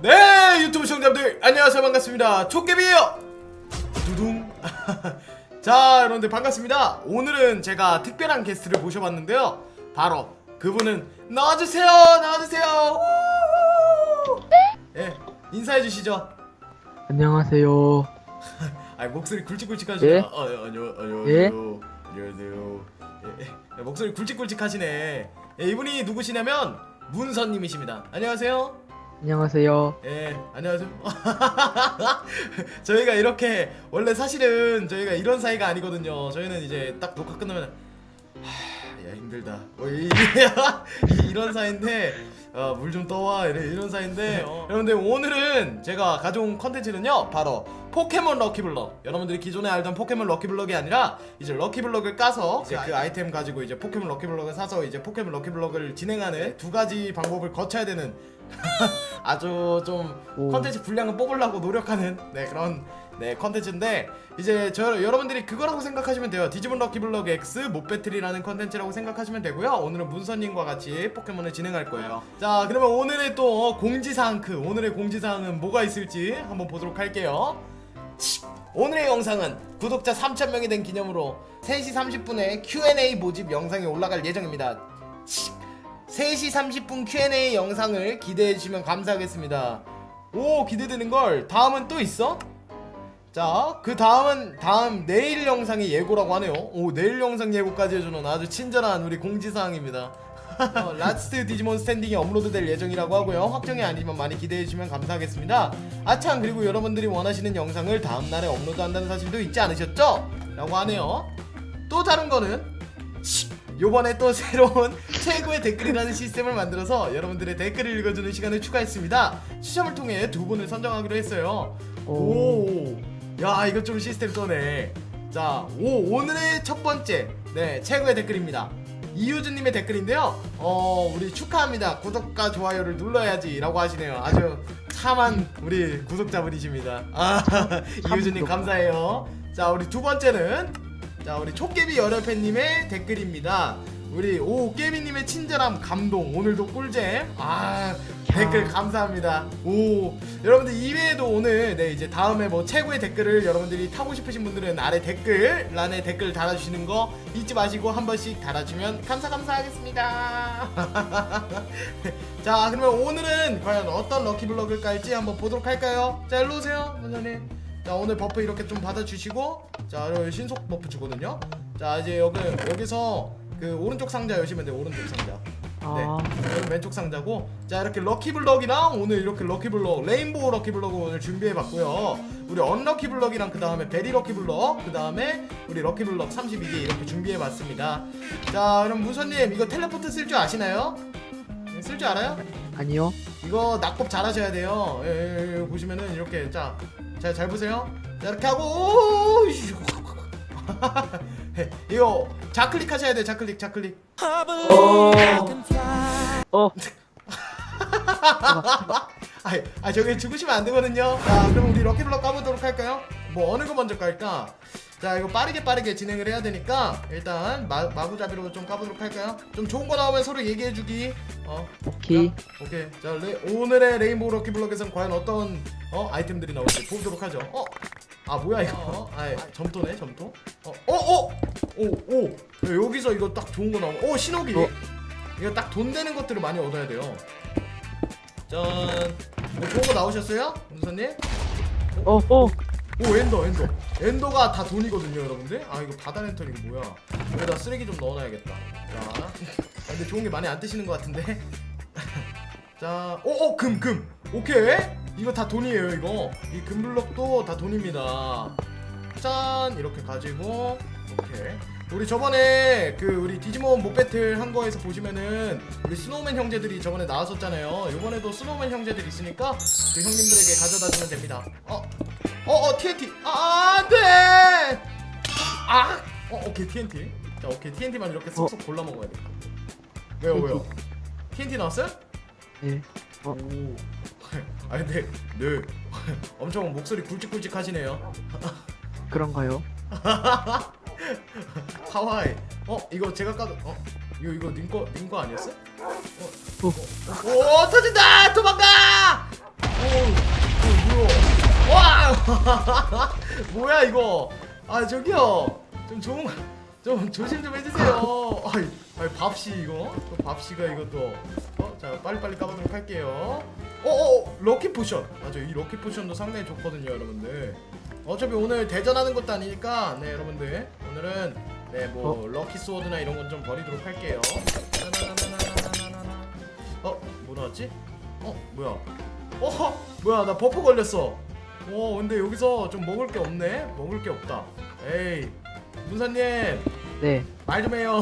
네 유튜브 시청자분들 안녕하세요. 반갑습니다. 촉개비에요. 두둥. 자 여러분들 반갑습니다. 오늘은 제가 특별한 게스트를 모셔봤는데요. 바로 그분은 나와주세요. 나와주세요. 우! 예 인사해 주시죠. 안녕하세요. 아 목소리 굵직굵직하시네 예? 아, 예, 안녕 안녕하세요. 예? 안녕하세요. 예, 예, 목소리 굵직굵직하시네. 예, 이분이 누구시냐면 문선님이십니다. 안녕하세요 안녕하세요. 예, 안녕하세요. 저희가 이렇게 원래 사실은 저희가 이런 사이가 아니거든요. 저희는 이제 딱 녹화 끝나면 하, 야 힘들다. 뭐 이, 이, 이런 사이인데 어, 물 좀 떠와 이래, 이런 사이인데 어. 여러분들 오늘은 제가 가져온 컨텐츠는요 바로 포켓몬 럭키블럭 여러분들이 기존에 알던 포켓몬 럭키블럭이 아니라 이제 럭키블럭을 까서 이제 그 아이템 가지고 이제 포켓몬 럭키블럭을 사서 이제 포켓몬 럭키블럭을 진행하는 두 가지 방법을 거쳐야 되는 아주 좀 오. 컨텐츠 분량을 뽑으려고 노력하는 네 그런 네 컨텐츠인데 이제 저 여러분들이 그거라고 생각하시면 돼요. 디지몬 럭키블럭 X 못배틀이라는 컨텐츠라고 생각하시면 되고요. 오늘은 문선님과 같이 포켓몬을 진행할 거예요. 자 그러면 오늘의 또 공지사항 크 오늘의 공지사항은 뭐가 있을지 한번 보도록 할게요. 오늘의 영상은 구독자 3,000명이 된 기념으로 3시 30분에 Q&A 모집 영상이 올라갈 예정입니다. 3시 30분 Q&A 영상을 기대해 주시면 감사하겠습니다. 오 기대되는 걸 다음은 또 있어? 자, 그 다음은 다음 내일 영상이 예고라고 하네요. 오 내일 영상 예고까지 해주는 아주 친절한 우리 공지사항입니다. 어, 라스트 디지몬 스탠딩이 업로드될 예정이라고 하고요. 확정이 아니지만 많이 기대해 주시면 감사하겠습니다. 아참 그리고 여러분들이 원하시는 영상을 다음 날에 업로드한다는 사실도 잊지 않으셨죠? 라고 하네요. 또 다른 거는 요번에 또 새로운 최고의 댓글이라는 시스템을 만들어서 여러분들의 댓글을 읽어주는 시간을 추가했습니다. 추첨을 통해 두 분을 선정하기로 했어요. 오, 야 이거 좀 시스템 떠네. 자, 오 오늘의 첫 번째 네 최고의 댓글입니다. 이효준님의 댓글인데요. 어 우리 축하합니다. 구독과 좋아요를 눌러야지 라고 하시네요. 아주 참한 우리 구독자분이십니다. 아 구독자. 감사해요. 자 우리 두 번째는 자 우리 촉개비 열혈팬님의 댓글입니다. 우리 오 깨비님의 친절함 감동 오늘도 꿀잼. 아 댓글 감사합니다. 오 여러분들 이외에도 오늘 네 이제 다음에 뭐 최고의 댓글을 여러분들이 타고 싶으신 분들은 아래 댓글란에 댓글 달아주시는 거 잊지 마시고 한 번씩 달아주면 감사 감사하겠습니다. 자 그러면 오늘은 과연 어떤 럭키블럭을 깔지 한번 보도록 할까요? 자 일로 오세요 원장님. 자 오늘 버프 이렇게 좀 받아주시고 자 신속 버프 주거든요. 자 이제 여기 여기서 그 오른쪽 상자 여시면 돼요 오른쪽 상자 아, 여기 왼쪽 상자고 자 이렇게 럭키블럭이랑 오늘 이렇게 럭키블럭 레인보우 럭키블럭을 오늘 준비해봤고요 우리 언럭키블럭이랑 그 다음에 베리 럭키블럭 그 다음에 우리 럭키블럭 32개 이렇게 준비해봤습니다 자 그럼 무선님 이거 텔레포트 쓸 줄 아시나요? 쓸 줄 알아요? 아니요. 이거 낙법 잘 하셔야 돼요. 예, 예, 예, 보시면은 이렇게 자, 자, 잘 보세요. 자, 이렇게 하고 오, 이슈. 예, 이거 좌클릭 하셔야 돼. 좌클릭, 좌클릭. 어, 아, 아 저기 죽으시면 안 되거든요. 자, 그럼 우리 럭키블럭 까보도록 할까요? 뭐 어느 거 먼저 깔까? 자, 이거 빠르게 빠르게 진행을 해야 되니까 일단 마, 마구잡이로 좀 까보도록 할까요? 좀 좋은 거 나오면 서로 얘기해주기. 어, 오케이. 자, 오케이. 자, 레, 오늘의 레인보우 럭키블럭에선 과연 어떤 어 아이템들이 나올지 보도록 하죠. 어, 아 뭐야 이거? 어? 아, 점토네, 점토. 어, 어, 어, 오, 오. 야, 여기서 이거 딱 좋은 거 나오. 오, 신호기. 어. 이거 딱 돈 되는 것들을 많이 얻어야 돼요. 짠. 뭐 좋은 거 나오셨어요, 문선님? 어, 어. 오, 엔더, 엔더. 엔더가 다 돈이거든요, 여러분들. 아, 이거 바다 랜턴 이거 뭐야? 여기다 쓰레기 좀 넣어놔야겠다. 자, 아, 근데 좋은 게 많이 안 뜨시는 것 같은데. 자, 오, 오, 금, 금. 오케이. 이거 다 돈이에요, 이거. 이 금블럭도 다 돈입니다. 짠, 이렇게 가지고, 오케이. 우리 저번에 그 우리 디지몬 못 배틀 한 거에서 보시면은 우리 스노우맨 형제들이 저번에 나왔었잖아요. 이번에도 스노우맨 형제들 있으니까 그 형님들에게 가져다 주면 됩니다. 어, 어, 어, TNT. 아, 안 돼! 아! 어, 오케이, TNT. 자, 오케이, TNT만 이렇게 쏙쏙 골라 먹어야 돼. 왜요, 왜요? TNT 나왔어요? 네. 어, 오. 아, 근데, 네. 엄청 목소리 굵직굵직 하시네요. 그런가요? 하와이. 어, 이거 제가 까도, 어? 이거, 이거 님거, 님거 아니었어? 어, 어. 오, 터진다! 도망가! 뭐야 이거? 아 저기요. 좀 좋은 좀 조심 좀 해주세요. 아이, 아이 밥씨 이거 또 밥씨가 이것도 어, 자 빨리 빨리 까보도록 할게요. 어, 어, 럭키 포션. 맞아, 이 럭키 포션도 상당히 좋거든요, 여러분들. 어차피 오늘 대전하는 것도 아니니까, 네, 여러분들 오늘은 네, 뭐 럭키 소드나 이런 건 좀 버리도록 할게요. 나나나나나나나나. 어, 뭐 나왔지? 어, 뭐야? 어, 뭐야? 나 버프 걸렸어. 어, 근데 여기서 좀 먹을 게 없네. 먹을 게 없다. 에이, 문사님. 네. 말 좀 해요.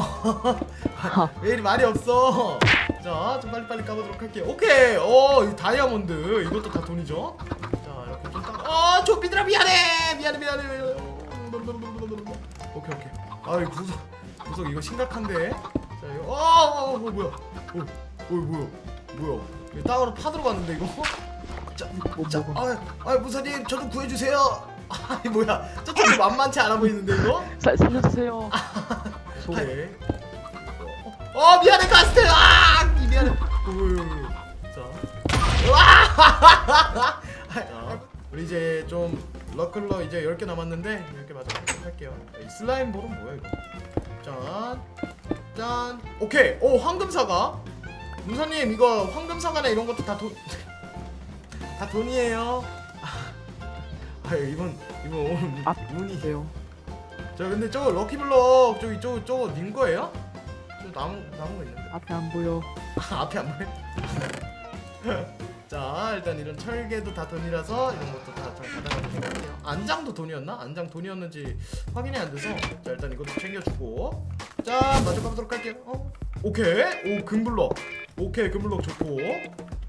왜 이리 말이 없어? 자, 좀 빨리빨리 까보도록 할게요. 오케이. 어, 이 다이아몬드. 이것도 다 돈이죠? 자, 이렇게 좀 까. 어, 좀비들아 미안해. 미안해, 미안해. 오케이, 오케이. 아, 이 구석, 구석 이거 심각한데. 자, 이거. 어, 어, 어 뭐야? 어, 어, 뭐야? 뭐야? 이거 땅으로 파들어갔는데 이거? 자, 뭐 자? 아, 아, 무사님, 저 좀 구해주세요. 아, 뭐야? 저쪽이 만만치 않아 보이는데 이거? 살 살려주세요. 소. 네. 어 미안해 가스트 아 미안해 어휴, 자 와! 자, 우리 이제 좀 러클러 이제 10개 남았는데 10개 맞아 할게요. 이 슬라임 볼은 뭐야 이거? 짠짠. 오케이. 오 황금사과. 문사님 이거 황금사과나 이런 것도 다 돈 다 돈이에요. 아 이번 이번 오늘 아, 네요. 자 근데 저거 럭키블럭 저기 저거 저거 닌 거예요? 저 나무 나무가 있는데. 앞에 안 보여. 아, 앞에 안 보여? 자 일단 이런 철개도 다 돈이라서 이런 것도 다좀 가져가도 생각해요 안장도 돈이었나? 안장 돈이었는지 확인이 안 돼서 자 일단 이것도 챙겨주고 자 마저 가보도록 할게요 어? 오케이 오 금블럭 오케이 금블럭 좋고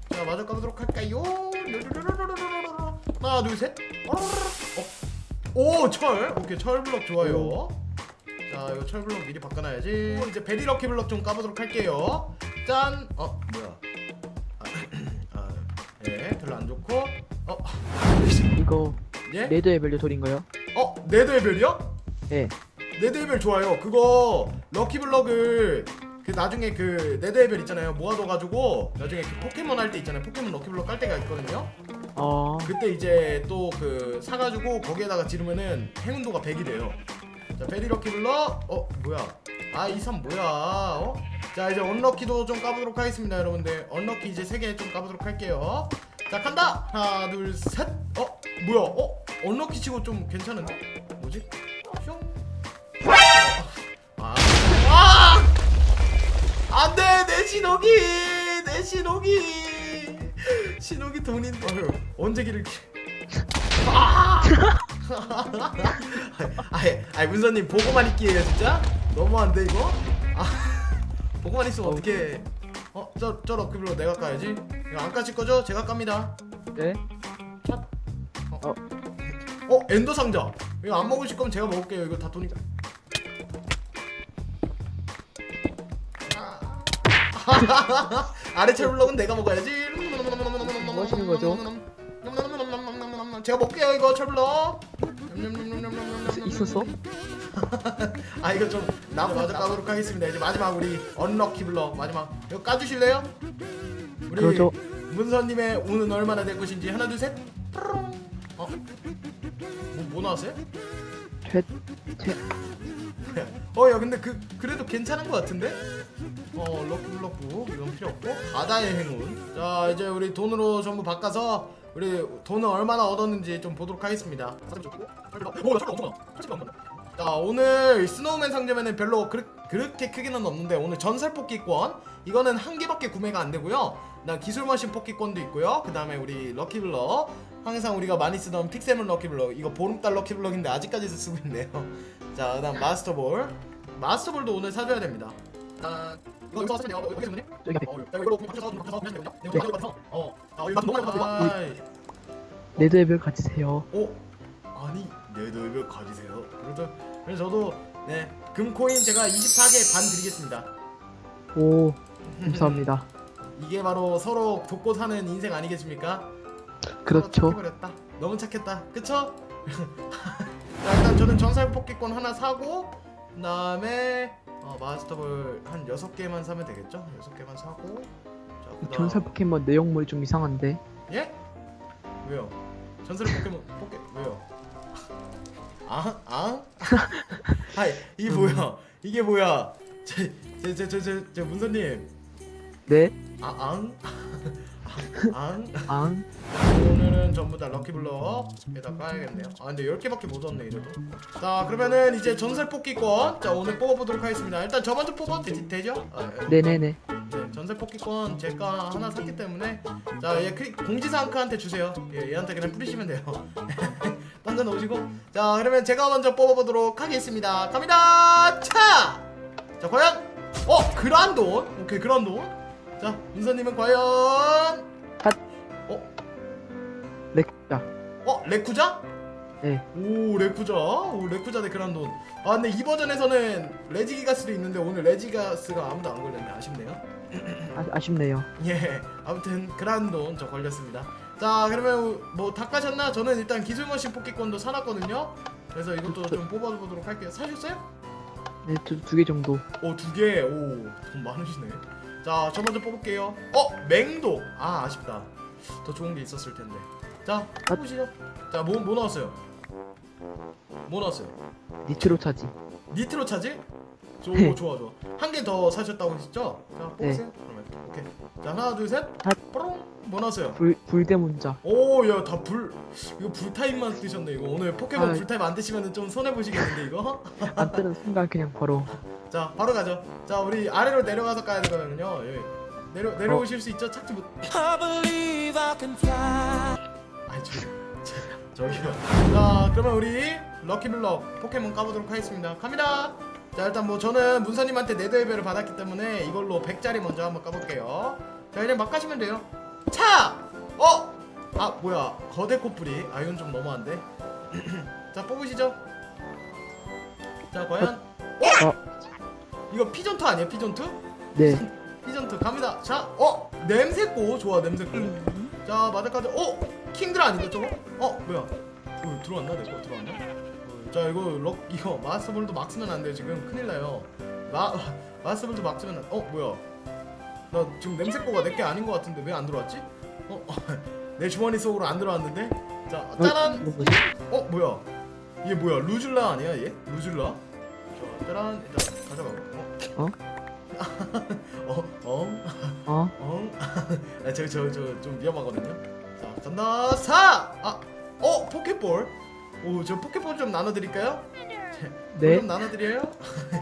자 마저 가보도록 할까요? 하나 둘셋 어? 오 철! 오케이 철 블럭 좋아요 자 이거 철 블럭 미리 바꿔놔야지 이제 베리 럭키 블럭 좀 까보도록 할게요 짠! 어 뭐야 아, 아, 예 별로 안 좋고 어? 이거 예? 레드의 밸류 돌인가요? 어? 네드의별이요? 네. 네드의별 좋아요 그거 럭키 블럭을 그 나중에 그 네드의별 있잖아요 모아둬가지고 나중에 그 포켓몬 할 때 있잖아요 포켓몬 럭키 블럭 깔 때가 있거든요 어. 그때 이제 또 그 사가지고 거기에다가 지르면은 행운도가 100이 돼요. 자 베리 럭키 불러. 어 뭐야? 아 이 산 뭐야? 어? 자 이제 언럭키도 좀 까보도록 하겠습니다, 여러분들. 언럭키 이제 세개좀 까보도록 할게요. 자 간다. 하나 둘 셋. 어 뭐야? 어 언럭키 치고 좀 괜찮은데? 뭐지? 슝. 아. 아! 안 돼 내 신호기 내 신호기 신호기 돈인데 어휴, 언제 길을 키- 아! 아이 아이 문서님 보고만 있기에요 진짜 너무한데 이거 아 보고만 있으면 어떻게 어 저 저 럭키블로 내가 까야지 이거 안 까실 거죠 제가 깝니다 네. 어 엔더 상자 이거 안 먹으실 거면 제가 먹을게요 이거 다 돈이니까 아. 아래 철 블럭은 내가 먹어야지 뭐 하시는 거죠? 제가 먹게요 이거 철 블럭 있었어? 아 이거 좀 나도 마저 까도록 하겠습니다 이제 마지막 우리 언럭키 블럭 마지막 이거 까주실래요? 우리 그러죠. 문서님의 운은 얼마나 될 것인지 하나 둘셋 어? 나왔어요? 최 최. 어, 야, 근데 그 그래도 괜찮은 것 같은데? 어, 럭키 블럭부 이건 필요 없고 바다의 행운. 자, 이제 우리 돈으로 전부 바꿔서 우리 돈을 얼마나 얻었는지 좀 보도록 하겠습니다. 오, 나 엄청 많아. 자, 오늘 스노우맨 상점에는 별로 그르, 그렇게 크게는 없는데 오늘 전설 뽑기권 이거는 한 개밖에 구매가 안 되고요. 나 기술 머신 뽑기권도 있고요. 그 다음에 우리 럭키 블럭 항상 우리가 많이 쓰던 픽세문 럭키 블럭 이거 보름달 럭키 블럭인데 아직까지 쓰고 있네요. 자, 그다음 마스터볼. 마스터볼도 오늘 사줘야 됩니다. 아, 이거 이거 사면 돼요. 여기 손님? 저기 앞에. 어, 자, 이거 바꿔서 바꿔서 바꿔서 하시면 되거든요. 이거 바꿔서 바꿔서. 어. 아, 이거 너무 많이 바꿔서. 레드의 별 가지세요. 어? 아니, 내 너희를 가지세요. 그래서 그래서 저도 네, 금코인 제가 24개 반 드리겠습니다. 오. 감사합니다. 이게 바로 서로 돕고 사는 인생 아니겠습니까? 그렇죠. 착해버렸다. 너무 착했다. 그쵸? 자, 일단 저는 전설 뽑기권 하나 사고 그다음에 어, 마스터볼 한 6개만 사면 되겠죠? 6개만 사고 자, 그다음 전설 포켓몬 내용물이 좀 이상한데. 예? 왜요? 전설의 포켓몬 포켓 왜요? 아? 아? 아이 이게 뭐야? 이게 뭐야? 제 제 제 제제 문서님 네. 아 앙? 앙? 앙. 오늘은 전부 다 럭키블럭에다 까야겠네요. 아 근데 10개밖에 못 얻네 이래도. 자 그러면은 이제 전설 뽑기권. 자 오늘 뽑아보도록 하겠습니다. 일단 저 먼저 뽑아도 되, 되죠? 아, 예. 네네네. 네, 전설 뽑기권 제가 하나 샀기 때문에. 자얘 공지사항 크한테 주세요. 예, 얘한테 그냥 뿌리시면 돼요. 던져 놓으시고. 자 그러면 제가 먼저 뽑아보도록 하겠습니다. 갑니다! 차! 자 과연? 어 그란돈? 오케이 그란돈 자 문서님은 과연 핫. 어? 렉자. 어 레쿠자? 네. 오 레쿠자 오 레쿠자 대 그란돈 아 근데 이 버전에서는 레지기가스도 있는데 오늘 레지가스가 아무도 안 걸렸네 아쉽네요 아, 아쉽네요. 예 아무튼 그란돈 저 걸렸습니다 자 그러면 뭐 다 까셨나? 저는 일단 기술머신 뽑기권도 사놨거든요 그래서 이것도 좀 뽑아보도록 할게요 사셨어요? 네, 두두개 정도. 오 두 개 오 돈 많으시네. 자 저 먼저 뽑을게요. 어 맹독 아 아쉽다. 더 좋은 게 있었을 텐데. 자 뽑으시죠. 자 뭐 뭐 나왔어요? 뭐 나왔어요? 니트로 차지. 니트로 차지? 조, 네. 좋아 좋아 한 개 더 사셨다고 하셨죠? 자 뽑으세요 그러면 오케이 자 하나 둘셋 핫. 뽀롱 뭐 나왔어요? 불 불대문자. 오야 다 불 이거 불타입만 뜨셨네 이거 오늘 포켓몬 아. 불타입 안 뜨시면 좀 손해 보시겠는데 이거 안 뜨는 순간 그냥 바로. 자 바로 가죠 자 우리 아래로 내려가서 가야 되거든요 예. 내려 내려오실 수 있죠 착지 못 I believe I can fly. 아니 저, 저 저기요. 자 그러면 우리 럭키블럭 포켓몬 까보도록 하겠습니다. 갑니다. 자 일단 뭐 저는 문서님한테 네드웨벨을 받았기 때문에 이걸로 100짜리 먼저 한번 까볼게요. 자 그냥 막 가시면 돼요. 차! 어? 아 뭐야. 거대 코뿔이 아 이건 좀 너무한데? 자 뽑으시죠. 자 과연? 어? 이거 피전투 아니에요? 피전투? 네. 피전투 갑니다. 자 어? 냄새꼬 좋아 냄새꼬 자 마다카드 어? 킹들 아닌가 저거? 어 뭐야 어, 들어왔나 내거 들어왔나? 어, 자 이거 럭 이거 마스볼도 막 쓰면 안 돼요 지금 큰일 나요 마 마스볼도 막 쓰면 안, 어 뭐야 나 지금 냄새꼬가 내게 아닌 것 같은데 왜 안 들어왔지? 어? 내 주머니 속으로 안 들어왔는데 자 짜란 뭐지? 어 뭐야 이게 뭐야 루줄라 아니야 얘? 루줄라? 자 짜란 일단 가져가 어? 어? 어? 어? 어? 아, 저, 저, 저, 좀 위험하거든요. 자, 간다. 사! 아, 어, 포켓볼. 오, 저 포켓볼 좀 나눠드릴까요? 네. 좀 나눠드려요?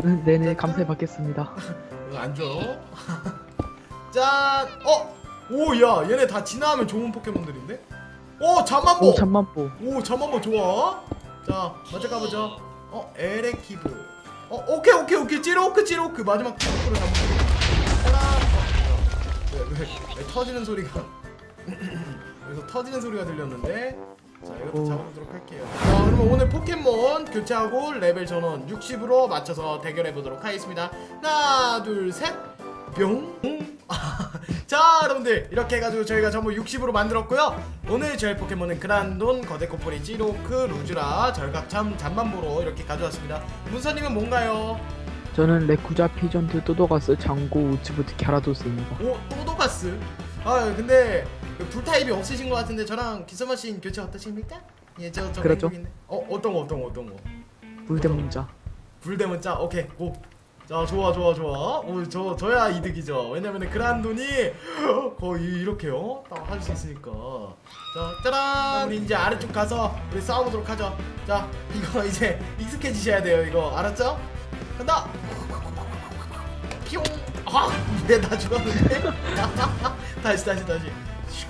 음, 네네. 감사해 받겠습니다. 이거 안 줘. 짠! 어! 오, 야, 얘네 다 진화하면 좋은 포켓몬들인데? 오, 잠만보! 오 잠만보. 오, 잠만보 좋아. 자, 먼저 가보죠. 어, 에레키브. 어, 오케이, 오케이, 오케이. 찌로크, 찌로크. 마지막 찌로크로! 어, 왜, 왜, 왜 터지는 소리가. 여기서 터지는 소리가 들렸는데. 자, 이것도 오. 잡아보도록 할게요. 자, 그러면 오늘 포켓몬 교체하고 레벨 전원 60으로 맞춰서 대결해보도록 하겠습니다. 하나, 둘, 셋. 뿅. 자 여러분들 이렇게 해가지고 저희가 전부 60으로 만들었고요 오늘 저희 포켓몬은 그란돈, 거대코포리, 찌로크, 루즈라, 절각참, 잠만보로 이렇게 가져왔습니다 문서님은 뭔가요? 저는 레쿠자 피전트 또도가스 장고 우츠부트 갸라도스입니다. 오 또도가스 아 근데 그 불타입이 없으신 것 같은데 저랑 기스머신 교체 어떠십니까? 예저 저 그렇죠. 어 어떤 거 어떤 거 어떤 거 불대문자. 불대문자 오케이 고. 자 좋아 좋아 좋아. 오저 저야 이득이죠. 왜냐면은 그란돈이 거의 이렇게요. 딱 할 수 있으니까. 자 짜란! 우리 이제 아래쪽 가서 우리 싸워보도록 하죠. 자 이거 이제 익숙해지셔야 돼요 이거. 알았죠? 간다! 뿅아왜나 죽었는데? 다시 다시 다시. 슈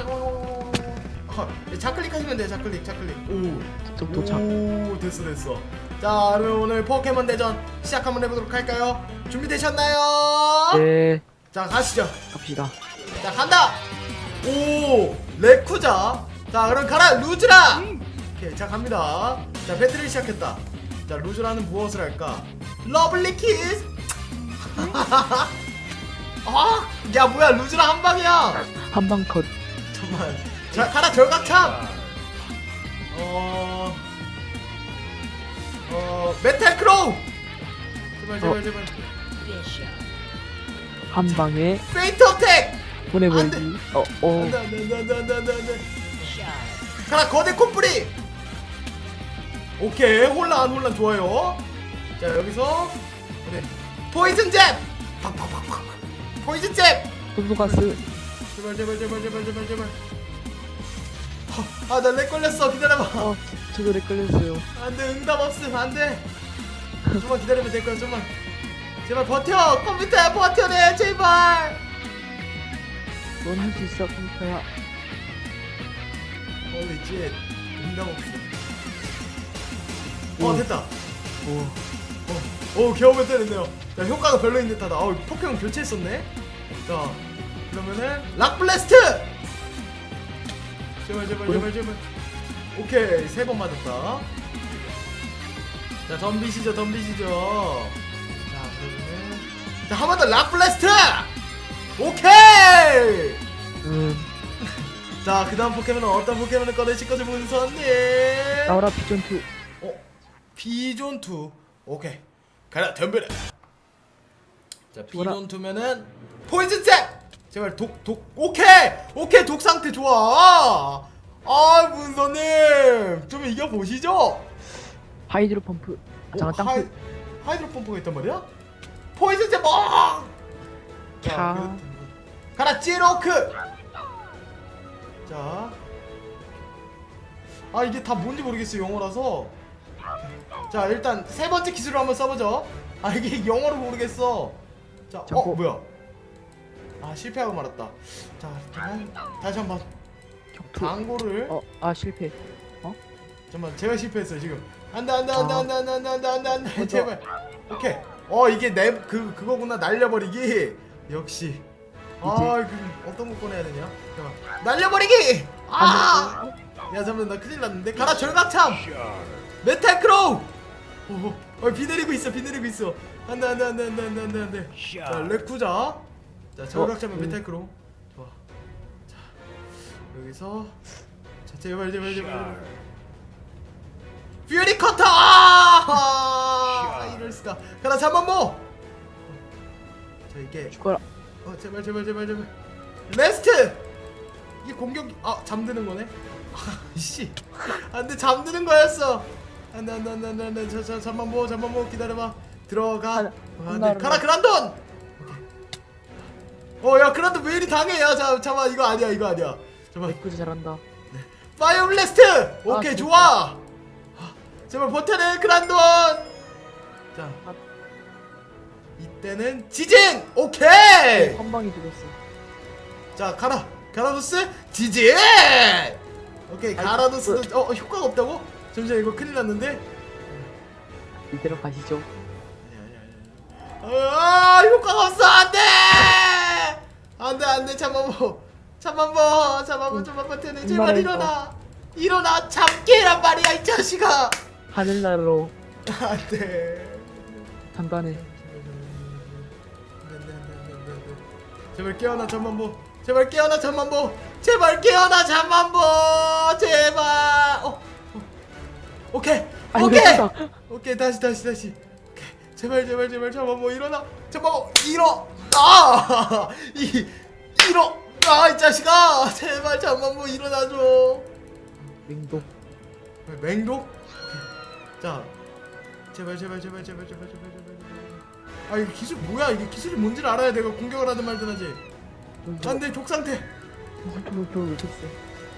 아, 좌클릭 하시면 돼요 좌클릭 좌클릭. 오. 도, 도착. 오 됐어 됐어 자 그럼 오늘 포켓몬 대전 시작 한번 해보도록 할까요? 준비되셨나요? 네. 자 가시죠. 갑시다. 자 간다! 오 레쿠자. 자 그럼 가라 루즈라! 오케이 자 갑니다. 자 배틀을 시작했다. 자 루즈라는 무엇을 할까? 러블리 키스! 아야 뭐야 루즈라 한 방이야! 한방 컷. 잠깐만 자 가라 절각참! 어... 어... 메탈 크로우! 제발 제발 어. 제발. 한 방에 페이트 어택! 보내버리기. 어, 어. 안돼 안돼 안돼 안돼 안돼 안돼 가라 거대 콧뿌리! 오케이 혼란 혼란 좋아요. 자 여기서. 오케이 포이즌 잽! 팍팍팍팍. 포이즌 잽! 또도가스. 제발 제발 제발 제발 제발 제발. 아나 렉 걸렸어. 기다려봐. 어 저도 렉 걸렸어요. 안돼 응답 없음 안돼. 좀만 기다리면 될 거야 좀만. 제발 버텨 컴퓨터야 버텨내 제발. 넌 할 수 있어 컴퓨터야. 홀리 쉣 응답 없음. 어 됐다. 오, 오 겨우면 되는데요. 야 효과가 별로인 듯하다. 어 포켓몬 교체했었네. 자 그러면은 락 블래스트! 제발 제발 제발 제발 오케이 세 번 맞았다. 자 덤비시죠 덤비시죠. 자 그러면은 자 한 번 더 락블래스트! 오케이! 음. 자 그다음 포켓몬은 어떤 포켓몬을 꺼내실 거죠 문선님. 나와라 비전투. 어? 비존 2 오케이. 가라 덤벼라. 자 비존 2면은 포이즌 잽 제발 독독 오케이! 오케이 독 상태 좋아 아 문서님! 좀 이겨 보시죠! 하이드로 펌프. 장한 하이, 땅프 하이드로 펌프가 있단 말이야? 포이즌 잽 어! 자, 가라 찌로크! 자. 아 이게 다 뭔지 모르겠어 영어라서. 자 일단 세 번째 기술을 한번 써보죠. 아 이게 영어로 모르겠어. 자 어. 뭐야? 아 실패하고 말았다. 자 그러면 다시 한번 격투 광고를 어 아 실패 잠깐만 제가 실패했어요 지금 안돼 안돼 안돼 아. 안돼 안돼 안돼 안돼 안돼 안돼. 제발 오케이 어 이게 내 그 그거구나 날려버리기 역시 아 그, 어떤 거 꺼내야 되냐 잠깐만 날려버리기 아야 잠깐만 나 큰일 났는데 가라 절각참 메탈 크로우 오, 어, 비 내리고 있어 비 내리고 있어 안돼 안돼 안돼 안돼 안돼 안돼 자 레쿠자 자 절각참은 어, 음. 메탈 크로우 여기서 자 제발 제발 제발 퓨리 커터! 아 이럴 수가. 가라 잠만보 자 이게 죽어라. 어 제발 제발 제발 제발. 레스트! 이게 공격이 아 잠드는 거네? 아 씨. 안돼 잠드는 거였어. 안돼 안돼 안돼 안돼 안돼 저저 잠만 보고 잠만 보고 기다려봐. 들어가. 어, 안돼 하나로. 가라 그란돈! 어야 그란돈 왜 이리 당해? 야자 잠만 이거 아니야 이거 아니야 잠만. 레쿠즈 잘한다. 파이어 블래스트! 오케이 진짜. 좋아! 아, 제발 버텨내 그란돈! 자. 아. 이때는 지진! 오케이! 한 방에 죽었어. 자 가라. 가라도스 지진! 오케이 아이고, 가라도스도 어 어, 효과가 없다고? 잠시만 이거 큰일 났는데? 이대로 가시죠. 아 효과가 없어! 안돼! 안돼 안돼 잠만 보 잠만 보 잠만 보 잠만 버텨내 제발 말했어. 일어나. 일어나 잠깨 란 말이야 이 자식아. 하늘나라로. 안돼 단단해. 제발 깨어나 잠만 보 제발 깨어나 잠만 보 제발 깨어나 잠만 보 제발. 어, 어. 오케이. 아니, 오케이. 됐다. 오케이 다시 다시 다시. 오케이. 제발 제발 제발 잠만 보 일어나. 잠만 보 일어나 이 일어 아 이 자식아! 제발 잠만보 일어나줘. 맹독. 맹독. 자 제발 제발 제발 제발 제발 제발 제발 제발. 아 이게 기술 뭐야? 이게 기술이 뭔지를 알아야 내가 공격을 하든 말든 하지. 안돼 족 상태. 저거 저거 왜 됐어.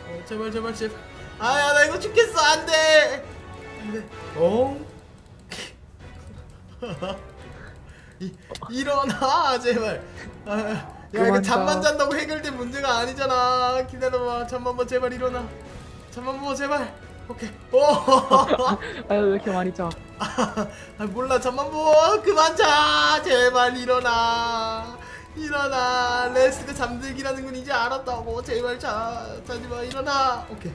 어, 제발 제발 제발. 아야 나 이거 죽겠어. 안돼. 안돼. 어 이, 일어나 제발. 아, 야 이거 잠만 자. 잔다고 해결된 문제가 아니잖아. 기다려봐. 잠만 봐 제발 일어나. 잠만 봐 제발. 오케이. 오! 아유 왜 이렇게 많이 짜 아 몰라. 잠만 봐 그만 자. 제발 일어나. 일어나. 레스가 잠들기라는 건 이제 알았다고. 제발 자. 자지마. 일어나. 오케이.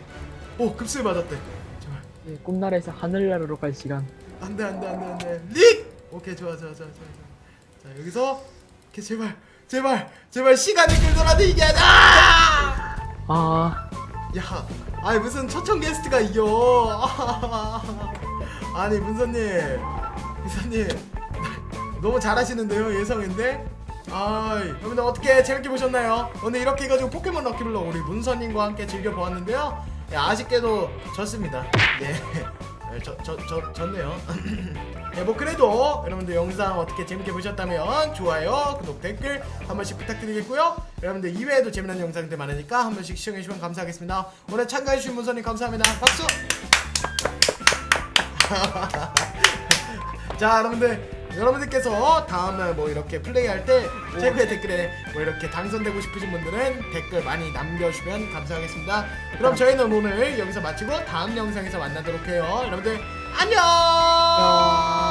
오 급수에 맞았대. 제발. 네, 꿈나라에서 하늘나라로 갈 시간. 안돼 안돼 안돼 안돼. 릭! 오케이 좋아 좋아 좋아 좋아 좋아. 자 여기서. 오케이 제발 제발 제발 시간을 끌더라도 이게 아! 아 야, 아니 무슨 초청 게스트가 이겨? 아 니 문선님, 문선님 너무 잘하시는데요 예성인데? 아이 여러분들 어떻게 재밌게 보셨나요? 오늘 이렇게 해가지고 포켓몬 럭키블럭 우리 문선님과 함께 즐겨 보았는데요. 예, 아쉽게도 졌습니다. 네. 네, 저, 저, 저, 졌네요. 네, 뭐 그래도 여러분들 영상 어떻게 재밌게 보셨다면 좋아요, 구독, 댓글 한 번씩 부탁드리겠고요. 여러분들 이외에도 재미난 영상들 많으니까 한 번씩 시청해주시면 감사하겠습니다. 오늘 참가해주신 문선님 감사합니다. 박수! 자 여러분들 여러분들께서 다음에 뭐 이렇게 플레이할 때 최고의 댓글에 뭐 이렇게 당선되고 싶으신 분들은 댓글 많이 남겨주시면 감사하겠습니다 그럼 저희는 오늘 여기서 마치고 다음 영상에서 만나도록 해요 여러분들 안녕